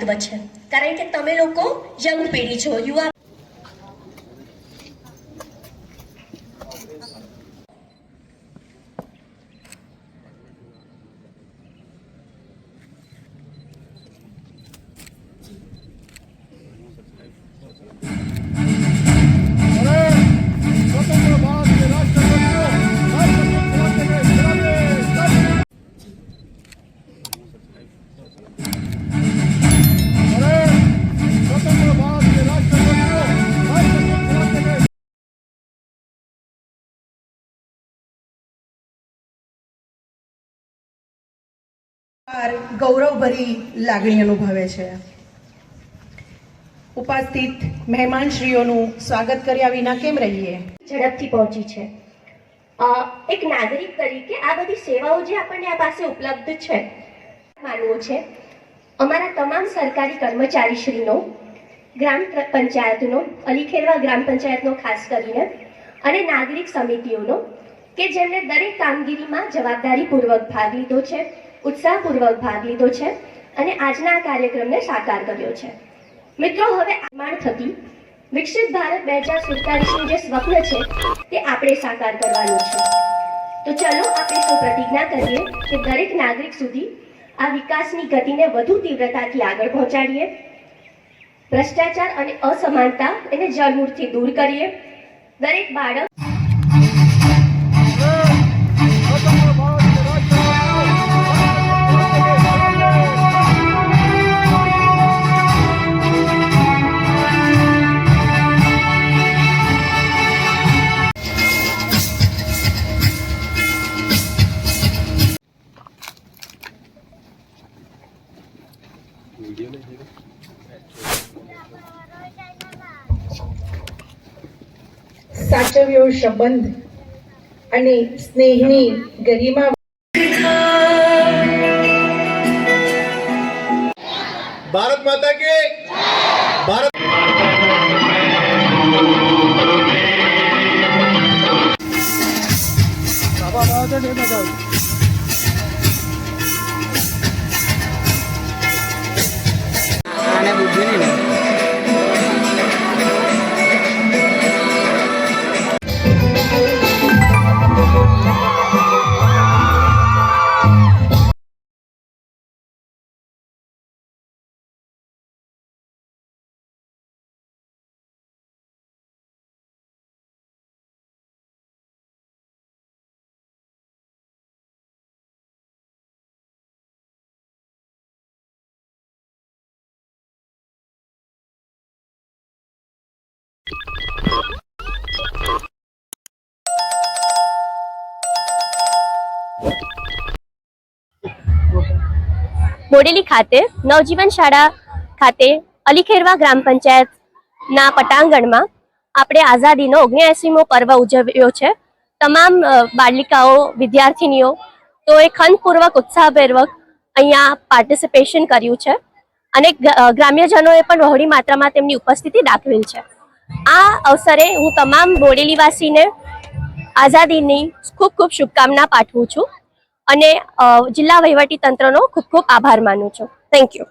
દાયિત્વ છે. કારણ કે તમે લોકો યંગ પેઢી છો યુવા ગૌરવભરી લાગણી અનુભવે છે. ઉપસ્થિત મહેમાનશ્રીઓનું સ્વાગત કર્યા વિના કેમ રહીએ? ઝડપથી પહોંચી છે. એક નાગરિક તરીકે આ બધી સેવાઓ જે આપણને આ પાસે ઉપલબ્ધ છે, માનવું છે. અમારા તમામ સરકારી કર્મચારીશ્રીનો, ગ્રામ પંચાયતનો અલીખેરવા ગ્રામ પંચાયતનો ખાસ કરીને અને નાગરિક સમિતિઓનો કે જેમણે દરેક કામગીરીમાં જવાબદારીપૂર્વક ભાગ લીધો છે. ઉત્સાહપૂર્વક ભાગ લીધો છે અને આજના કાર્યક્રમને સાકાર કર્યો છે. મિત્રો, હવે નિર્માણ થકી વિકસિત ભારત બે હજાર સુડતાલીસનું જે સ્વપ્ન છે તે આપણે સાકાર કરવાનું છે. તો ચલો આપણે સૌ પ્રતિજ્ઞા કરીએ કે દરેક નાગરિક સુધી આ વિકાસની ગતિને વધુ તીવ્રતાથી આગળ પહોંચાડીએ, ભ્રષ્ટાચાર અને અસમાનતા એને જળમૂળથી દૂર કરીએ, દરેક બાળક साचव्यो शबंद आणि स्नेहिणी गरिमा भारत माता के भारत बाबा બોડેલી ખાતે નવજીવન શાળા ખાતે અલીખેરવા ગ્રામ પંચાયતના પટાંગણમાં આપણે આઝાદીનો ઓગણએંસીમો પર્વ ઉજવ્યો છે. તમામ બાલિકાઓ, વિદ્યાર્થિનીઓ તો એ ખંતપૂર્વક ઉત્સાહપૂર્વક અહીંયા પાર્ટિસિપેશન કર્યું છે અને ગ્રામ્યજનોએ પણ બહોળી માત્રામાં તેમની ઉપસ્થિતિ દાખવેલ છે. આ અવસરે હું તમામ બોડેલીવાસીને આઝાદીની ખૂબ ખૂબ શુભકામના પાઠવું છું. અને જિલ્લા વહીવટી તંત્રનો ખૂબ ખૂબ આભાર માનું છું. Thank you